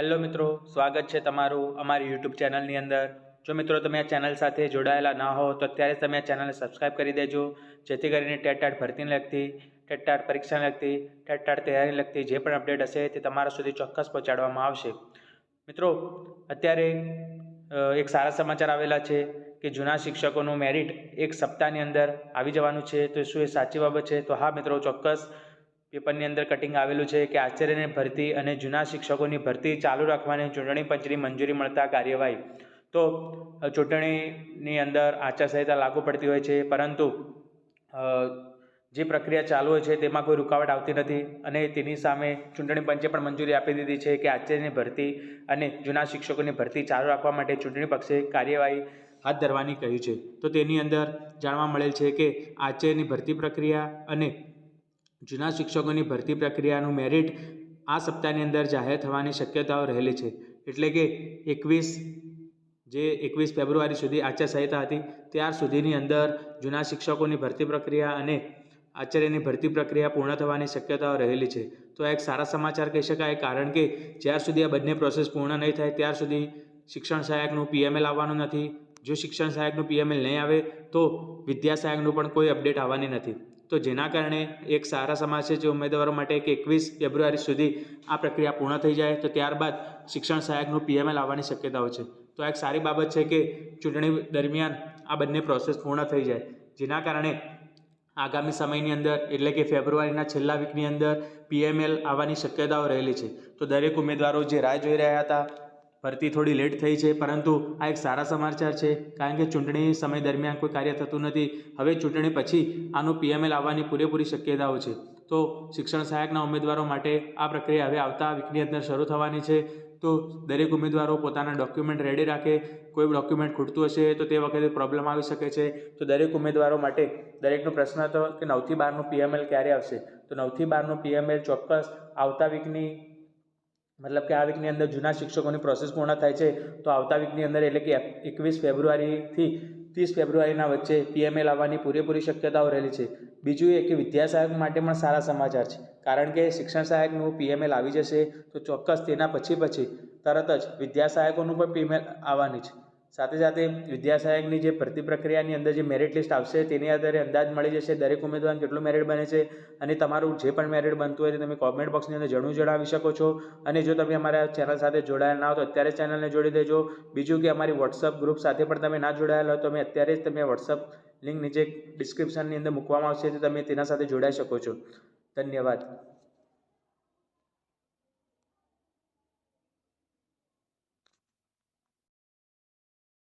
Hello મિત્રો, સ્વાગત છે તમારું અમારી યુટ્યુબ ચેનલની અંદર. જો મિત્રો તમે આ ચેનલ સાથે જોડાયેલા ના હો, તો અત્યારે તમે આ ચેનલને સબસ્ક્રાઈબ કરી દેજો, જેથી કરીને ટેટ ટાટ ભરતીને લગતી ટેટ ટાટ પરીક્ષાને લગતી ટેટ ટાટ તૈયારીને લગતી, જે પણ અપડેટ હશે તે તમારા સુધી ચોક્કસ પહોંચાડવામાં આવશે. મિત્રો, અત્યારે એક સારા સમાચાર આવેલા છે કે જૂના શિક્ષકોનું મેરિટ એક સપ્તાહની અંદર આવી જવાનું છે. તો શું એ સાચી બાબત છે? તો હા મિત્રો, ચોક્કસ પેપરની અંદર કટિંગ આવેલું છે કે આચાર્યની ભરતી અને જૂના શિક્ષકોની ભરતી ચાલુ રાખવાની ચૂંટણી પંચની મંજૂરી મળતા કાર્યવાહી. તો ચૂંટણીની અંદર આચારસંહિતા લાગુ પડતી હોય છે, પરંતુ જે પ્રક્રિયા ચાલુ હોય છે તેમાં કોઈ રૂકાવટ આવતી નથી અને તેની સામે ચૂંટણી પંચે પણ મંજૂરી આપી દીધી છે કે આચાર્યની ભરતી અને જૂના શિક્ષકોની ભરતી ચાલુ રાખવા માટે ચૂંટણી પક્ષે કાર્યવાહી હાથ ધરવાની કહ્યું છે. તો તેની અંદર જાણવા મળેલ છે કે આચાર્યની ભરતી પ્રક્રિયા અને જૂના શિક્ષકોની ભરતી પ્રક્રિયાનું મેરિટ આ સપ્તાહની અંદર જાહેર થવાની શક્યતાઓ રહેલી છે. એટલે કે એકવીસ, જે એકવીસ ફેબ્રુઆરી સુધી આચારસંહિતા હતી, ત્યાર સુધીની અંદર જૂના શિક્ષકોની ભરતી પ્રક્રિયા અને આચાર્યની ભરતી પ્રક્રિયા પૂર્ણ થવાની શક્યતાઓ રહેલી છે. તો આ એક સારા સમાચાર કહી શકાય, કારણ કે જ્યાર સુધી આ બંને પ્રોસેસ પૂર્ણ નહીં થાય, ત્યાર સુધી શિક્ષણ સહાયકનું પીએમએલ આવવાનું નથી. જો શિક્ષણ સહાયકનું પીએમએલ નહીં આવે, તો વિદ્યા સહાયકનું પણ કોઈ અપડેટ આવવાની નથી. તો જેના કારણે એક સારા સમાજ છે જે ઉમેદવારો માટે એક એકવીસ ફેબ્રુઆરી સુધી આ પ્રક્રિયા પૂર્ણ થઈ જાય, તો ત્યારબાદ શિક્ષણ સહાયકનું પીએમએલ આવવાની શક્યતાઓ છે. તો એક સારી બાબત છે કે ચૂંટણી દરમિયાન આ બંને પ્રોસેસ પૂર્ણ થઈ જાય. જેના કારણે આગામી સમયની અંદર, એટલે કે ફેબ્રુઆરીના છેલ્લા વીકની અંદર, પીએમએલ આવવાની શક્યતાઓ રહેલી છે. તો દરેક ઉમેદવારો જે રાહ જોઈ રહ્યા હતા ભરતી થોડી લેટ થઈ છે, પરંતુ આ એક સારા સમાચાર છે, કારણ કે ચૂંટણી સમય દરમિયાન કોઈ કાર્ય થતું નથી. હવે ચૂંટણી પછી આનું પીએમએલ આવવાની પૂરેપૂરી શક્યતાઓ છે. તો શિક્ષણ સહાયકના ઉમેદવારો માટે આ પ્રક્રિયા હવે આવતા વીકની અંદર શરૂ થવાની છે. તો દરેક ઉમેદવારો પોતાના ડોક્યુમેન્ટ રેડી રાખે. કોઈ ડોક્યુમેન્ટ ખૂટતું હશે તો તે વખતે પ્રોબ્લેમ આવી શકે છે. તો દરેક ઉમેદવારો માટે દરેકનો પ્રશ્ન હતો કે નવથી બારનું પીએમએલ ક્યારે આવશે? તો નવથી બારનું પીએમએલ ચોક્કસ આવતા વીકની મતલબ કે આ વીકની અંદર જૂના શિક્ષકોની પ્રોસેસ પૂર્ણ થાય છે, તો આવતા વીકની અંદર એટલે કે એકવીસ ફેબ્રુઆરીથી ત્રીસ ફેબ્રુઆરીના વચ્ચે પીએમએલ આવવાની પૂરેપૂરી શક્યતાઓ રહેલી છે. બીજું એ કે વિદ્યા સહાયક માટે પણ સારા સમાચાર છે. કારણ કે શિક્ષણ સહાયકનું પીએમએલ આવી જશે, તો ચોક્કસ તેના પછી પછી તરત જ વિદ્યા સહાયકોનું પણ પીએમએલ આવવાની છે સાથે સાથે વિદ્યા સહાયકની જે ભરતી પ્રક્રિયાની અંદર જે મેરિટ લિસ્ટ આવશે, તેની આધારે અંદાજ મળી જશે દરેક ઉમેદવારને કેટલું મેરિટ બને છે અને તમારું જે પણ મેરિટ બનતું હોય તે તમે કોમેન્ટ બોક્સની અંદર જરૂર જણાવી શકો છો. અને જો તમે અમારા ચેનલ સાથે જોડાયેલા ના હો તો અત્યારે ચેનલને જોડી દેજો. બીજું કે અમારી વોટ્સઅપ ગ્રુપ સાથે પણ તમે ના જોડાયેલા હો તો તમે અત્યારે જ તમે વોટ્સઅપ લિંક નીચે ડિસ્ક્રિપ્શનની અંદર મૂકવામાં આવશે તો તમે તેના સાથે જોડાઈ શકો છો. ધન્યવાદ.